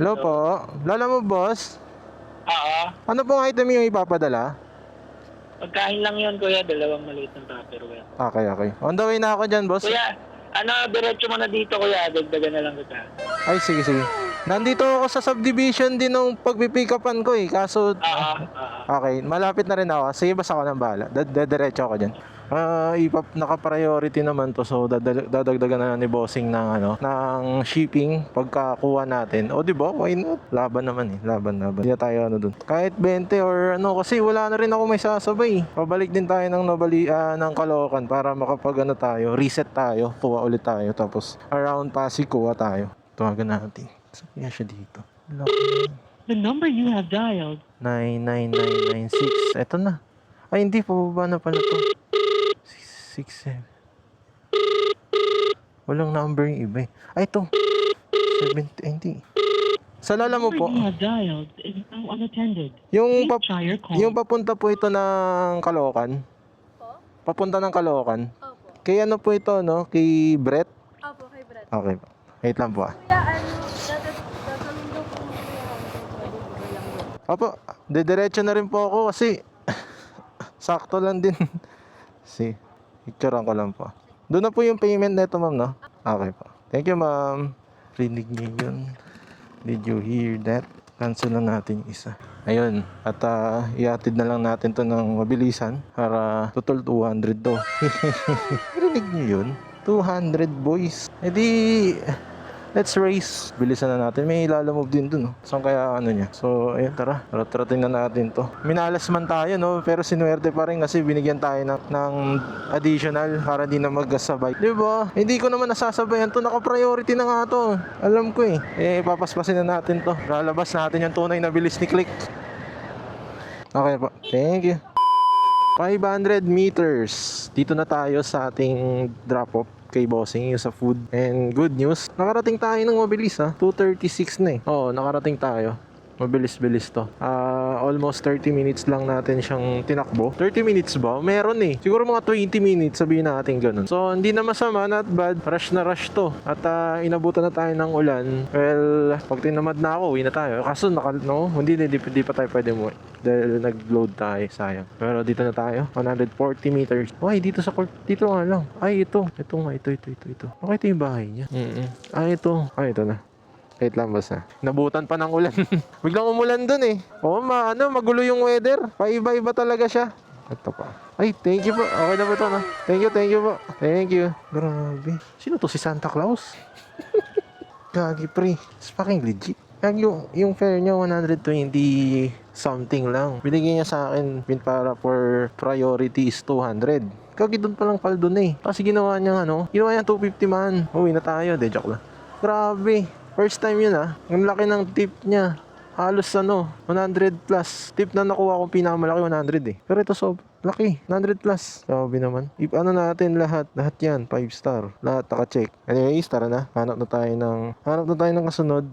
Hello po. Lala mo, boss? Oo. Ano pong item yung ipapadala? Pagkain lang yun, kuya. Dalawang maliit ng tupperware. Okay, okay. On the way na ako dyan, boss. Kuya, ano, diretso mo na dito, kuya. Dagdagan na lang kita. Ay, sige, sige. Nandito ako sa subdivision din nung pagpipick upan ko eh. Kaso, Oo, oo. okay, malapit na rin ako. Sige, basta ako ng bahala. Dad- Dadiretso ako dyan. Ah, ipap naka-priority naman to so dadal- dadagdagan na ni bossing ng ano ng shipping pagkakuha natin. O di ba? Why not? Laban naman eh. Laban laban. Hindi tayo ano dun. Kahit 20 or ano kasi wala na rin ako may sasabay. Pabalik din tayo ng Nobali ah, ng Caloocan para makapag ano tayo, reset tayo, kuha ulit tayo tapos around Pasig kuha tayo. Tawagan natin. Saan kaya siya dito? The number you have dialed 99996. Eto na. Ay, hindi. Pababa na pala to. 6, 7. Walang number yung iba eh. Ay, ito. 70. Ay, hindi. Sa lala mo po, unattended. yung, pap yung papunta po ito ng Caloocan. Papunta ng Caloocan. Opo. Kay ano po ito, no? Kay Brett? Opo, kay Brad. Okay po. Wait lang po ah. Kuya, ano, dadalhin daw po? Opo, didiretso na rin po ako kasi sakto lang din. si, picturean ko lang po. Doon na po yung payment nito, ma'am, no? Okay po. Thank you, ma'am. Rinig niyo yun. Did you hear that? Cancel lang natin yung isa. Ayun. At ah, iatid na lang natin to ng mabilisan para total 200 to. Rinig niyo yun? 200 boys. E di, let's race. Bilisan na natin. May ilalamove din dun. No? Saan kaya ano niya? So, ayun, tara. Tara-tarating na natin to. Minalas man tayo, no? Pero sinuwerte pa rin kasi binigyan tayo ng, ng additional para di na magkasabay. Di ba? Hindi ko naman nasasabayan to. Naka-priority na nga to. Alam ko eh. Eh, papaspasin na natin to. Lalabas natin yung tunay na bilis ni Click. Okay po. Thank you. 500 meters. Dito na tayo sa ating drop-off kay Bossing yung sa food. And good news, nakarating tayo ng mabilis ha. 2.36 na eh. Oo, nakarating tayo. Mabilis-bilis to. Ah, almost 30 minutes lang natin siyang tinakbo. 30 minutes ba? Meron eh. Siguro mga 20 minutes sabihin natin ganun. So, hindi na masama, not bad. Rush na rush to. At ah, inabutan na tayo ng ulan. Well, pag tinamad na ako, uwi na tayo. Kaso, naka, no, hindi, hindi, hindi pa tayo pwede mo. Dahil nag-load tayo, sayang. Pero dito na tayo. 140 meters. Ay, dito sa court. Dito nga lang. Ay, ito. Ito nga, ito, ito, ito, ito. Okay, ito yung bahay niya. Mm Ay, ito. Ay, ito na. Wait lang basta. Nabutan pa ng ulan. Biglang umulan dun eh. Oo, ma, ano, magulo yung weather. Paiba-iba talaga siya. Ito pa. Ay, thank you po. Okay na ba ito, no? Thank you, thank you po. Thank you. Grabe. Sino to? Si Santa Claus? Gagi, pre. It's fucking legit. Kaya yung, yung fare niya, 120 something lang. Binigay niya sa akin pin para for priority is 200. Kagi doon pa lang pal doon eh. Kasi ginawa niya ano, ginawa niya 250 man. Uwi na tayo, de joke lang. Grabe. First time yun ah. Ang laki ng tip niya. Halos ano, 100 plus. Tip na nakuha kong pinakamalaki 100 eh. Pero ito sob, laki, 100 plus. Sabi naman. If ano natin lahat, lahat yan, 5 star. Lahat naka-check. Anyways, tara na. Hanap na tayo ng, hanap na tayo ng kasunod.